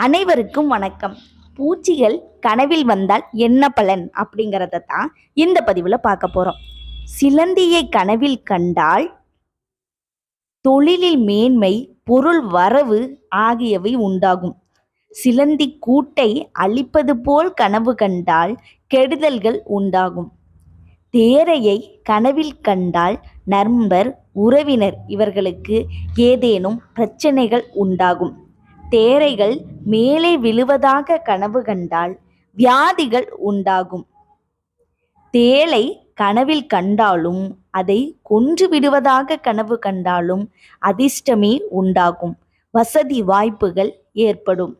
அனைவருக்கும் வணக்கம். பூச்சிகள் கனவில் வந்தால் என்ன பலன் அப்படிங்கிறத தான் இந்த பதிவில் பார்க்க போகிறோம் சிலந்தியை கனவில் கண்டால் தொழிலில் மேன்மை பொருள் வரவு ஆகியவை உண்டாகும். சிலந்தி கூட்டை அழிப்பது போல் கனவு கண்டால் கெடுதல்கள் உண்டாகும். தேரையை கனவில் கண்டால் நண்பர் உறவினர் இவர்களுக்கு ஏதேனும் பிரச்சனைகள் உண்டாகும். தேரைகள் மேலே விழுவதாக கனவு கண்டால் வியாதிகள் உண்டாகும். தேளை கனவில் கண்டாலும் அதை கொன்று விடுவதாக கனவு கண்டாலும் அதிர்ஷ்டமே உண்டாகும். வசதி வாய்ப்புகள் ஏற்படும்.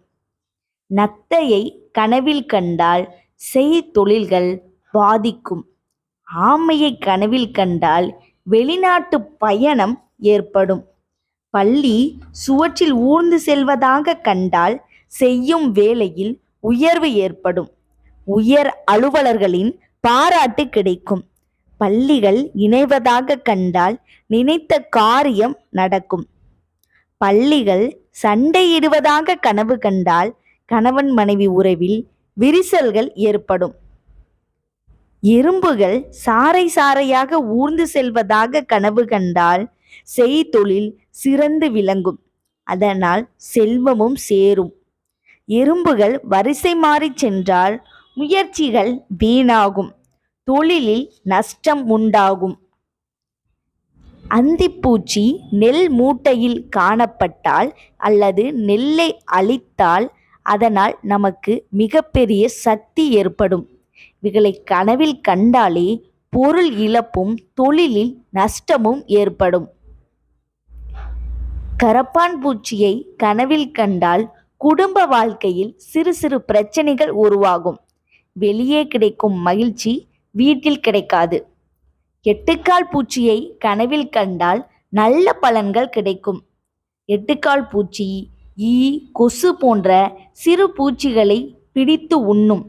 நத்தையை கனவில் கண்டால் செய் தொழில்கள் பாதிக்கும். ஆமையை கனவில் கண்டால் வெளிநாட்டு பயணம் ஏற்படும். பள்ளி சுவற்றில் ஊர்ந்து செல்வதாக கண்டால் செய்யும் வேலையில் உயர்வு ஏற்படும். உயர் அலுவலர்களின் பாராட்டு கிடைக்கும். பள்ளிகள் இணைவதாக கண்டால் நினைத்த காரியம் நடக்கும். பள்ளிகள் சண்டையிடுவதாக கனவு கண்டால் கணவன் மனைவி உறவில் விரிசல்கள் ஏற்படும். எறும்புகள் சாறை சாறையாக ஊர்ந்து செல்வதாக கனவு கண்டால் செய்தொழில் சிறந்து விளங்கும். அதனால் செல்வமும் சேரும். எறும்புகள் வரிசை மாறிச் சென்றால் முயற்சிகள் வீணாகும். தொழிலில் நஷ்டம் உண்டாகும். அந்திப்பூச்சி நெல் மூட்டையில் காணப்பட்டால் அல்லது நெல்லை அழித்தால் அதனால் நமக்கு மிகப்பெரிய சக்தி ஏற்படும். இவைகளை கனவில் கண்டாலே பொருள் இழப்பும் தொழிலில் நஷ்டமும் ஏற்படும். கரப்பான் பூச்சியை கனவில் கண்டால் குடும்ப வாழ்க்கையில் சிறு சிறு பிரச்சனைகள் உருவாகும். வெளியே கிடைக்கும் மகிழ்ச்சி வீட்டில் கிடைக்காது. எட்டுக்கால் பூச்சியை கனவில் கண்டால் நல்ல பலன்கள் கிடைக்கும். எட்டுக்கால் பூச்சி ஈ கொசு போன்ற சிறு பூச்சிகளை பிடித்து உண்ணும்.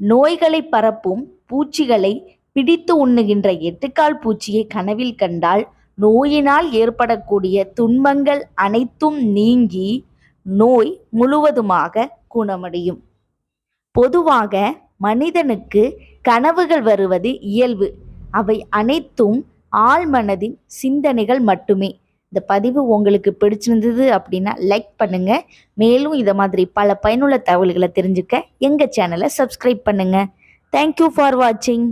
நோய்களை பரப்பும் பூச்சிகளை பிடித்து உண்ணுகின்ற எட்டுக்கால் பூச்சியை கனவில் கண்டால் நோயினால் ஏற்படக்கூடிய துன்பங்கள் அனைத்தும் நீங்கி நோய் முழுவதுமாக குணமடையும். பொதுவாக மனிதனுக்கு கனவுகள் வருவது இயல்பு. அவை அனைத்தும் ஆழ்மனதின் சிந்தனைகள் மட்டுமே. இந்த பதிவு உங்களுக்கு பிடிச்சிருந்தது அப்படின்னா லைக் பண்ணுங்கள் மேலும் இதை மாதிரி பல பயனுள்ள தகவல்களை தெரிஞ்சுக்க எங்கள் சேனலை சப்ஸ்கிரைப் பண்ணுங்கள் தேங்க்யூ ஃபார் வாட்சிங்